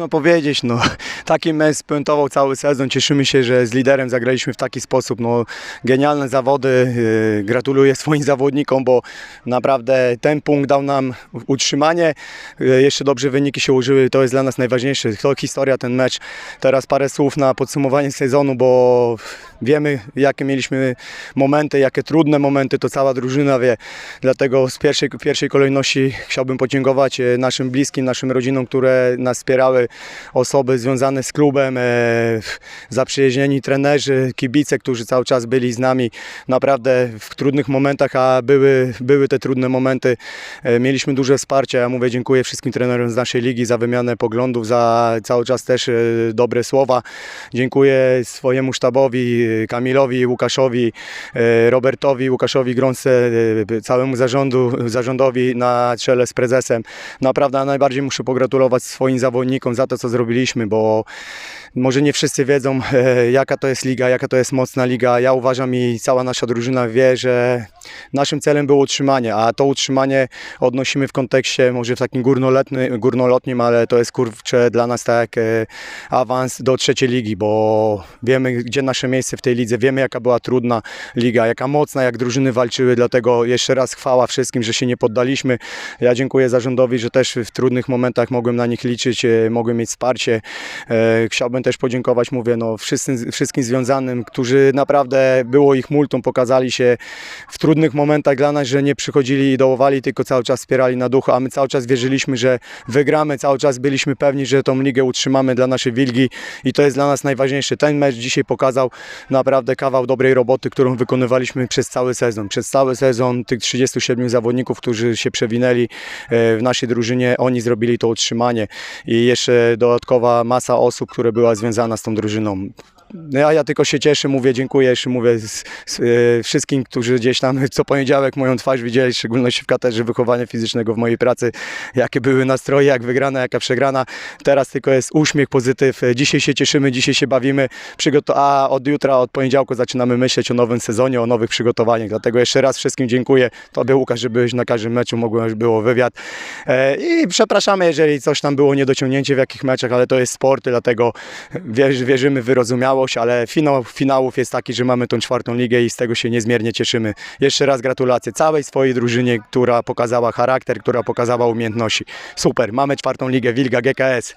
No powiedzieć, no taki mecz spuentował cały sezon. Cieszymy się, że z liderem zagraliśmy w taki sposób. No, genialne zawody. Yy, Gratuluję swoim zawodnikom, bo naprawdę ten punkt dał nam utrzymanie. Yy, Jeszcze dobrze wyniki się ułożyły. To jest dla nas najważniejsze. To historia, ten mecz. Teraz parę słów na podsumowanie sezonu, bo wiemy, jakie mieliśmy momenty, jakie trudne momenty, to cała drużyna wie. Dlatego z pierwszej, pierwszej kolejności chciałbym podziękować e, naszym bliskim, naszym rodzinom, które nas wspierały, osoby związane z klubem, e, zaprzyjaźnieni trenerzy, kibice, którzy cały czas byli z nami naprawdę w trudnych momentach, a były, były te trudne momenty. E, Mieliśmy duże wsparcie. Ja mówię dziękuję wszystkim trenerom z naszej ligi za wymianę poglądów, za cały czas też e, dobre słowa. Dziękuję swojemu sztabowi, Kamilowi, Łukaszowi, Robertowi, Łukaszowi Grące, całemu zarządu, zarządowi na czele z prezesem. Naprawdę najbardziej muszę pogratulować swoim zawodnikom za to, co zrobiliśmy, bo może nie wszyscy wiedzą, e, jaka to jest liga, jaka to jest mocna liga. Ja uważam i cała nasza drużyna wie, że naszym celem było utrzymanie, a to utrzymanie odnosimy w kontekście może w takim górnolotnym, górnolotnim, ale to jest kurczę dla nas tak e, awans do trzeciej ligi, bo wiemy, gdzie nasze miejsce w tej lidze, wiemy, jaka była trudna liga, jaka mocna, jak drużyny walczyły, dlatego jeszcze raz chwała wszystkim, że się nie poddaliśmy. Ja dziękuję zarządowi, że też w trudnych momentach mogłem na nich liczyć, e, mogłem mieć wsparcie. E, Chciałbym też podziękować, mówię, no, wszystkim, wszystkim związanym, którzy naprawdę było ich multum, pokazali się w trudnych momentach dla nas, że nie przychodzili i dołowali, tylko cały czas wspierali na duchu, a my cały czas wierzyliśmy, że wygramy, cały czas byliśmy pewni, że tą ligę utrzymamy dla naszej wilgi i to jest dla nas najważniejsze. Ten mecz dzisiaj pokazał naprawdę kawał dobrej roboty, którą wykonywaliśmy przez cały sezon. Przez cały sezon tych 37 zawodników, którzy się przewinęli e, w naszej drużynie, oni zrobili to utrzymanie i jeszcze dodatkowa masa osób, które była związana z tą drużyną. No ja, tylko się cieszę, mówię dziękuję, jeszcze mówię z, z, e, wszystkim, którzy gdzieś tam co poniedziałek moją twarz widzieli, w szczególności w katedrze wychowania fizycznego w mojej pracy, jakie były nastroje, jak wygrana, jaka przegrana. Teraz tylko jest uśmiech, pozytyw. E, Dzisiaj się cieszymy, dzisiaj się bawimy, Przygoto- a od jutra, od poniedziałku zaczynamy myśleć o nowym sezonie, o nowych przygotowaniach. Dlatego jeszcze raz wszystkim dziękuję. Tobie Łukasz, że byłeś na każdym meczu, mogłem, było wywiad. E, I przepraszamy, jeżeli coś tam było niedociągnięcie w jakich meczach, ale to jest sport, dlatego wierzy, wierzymy w wyrozumiałość, ale finał finałów jest taki, że mamy tą czwartą ligę i z tego się niezmiernie cieszymy. Jeszcze raz gratulacje całej swojej drużynie, która pokazała charakter, która pokazała umiejętności. Super, mamy czwartą ligę Wilga GKS.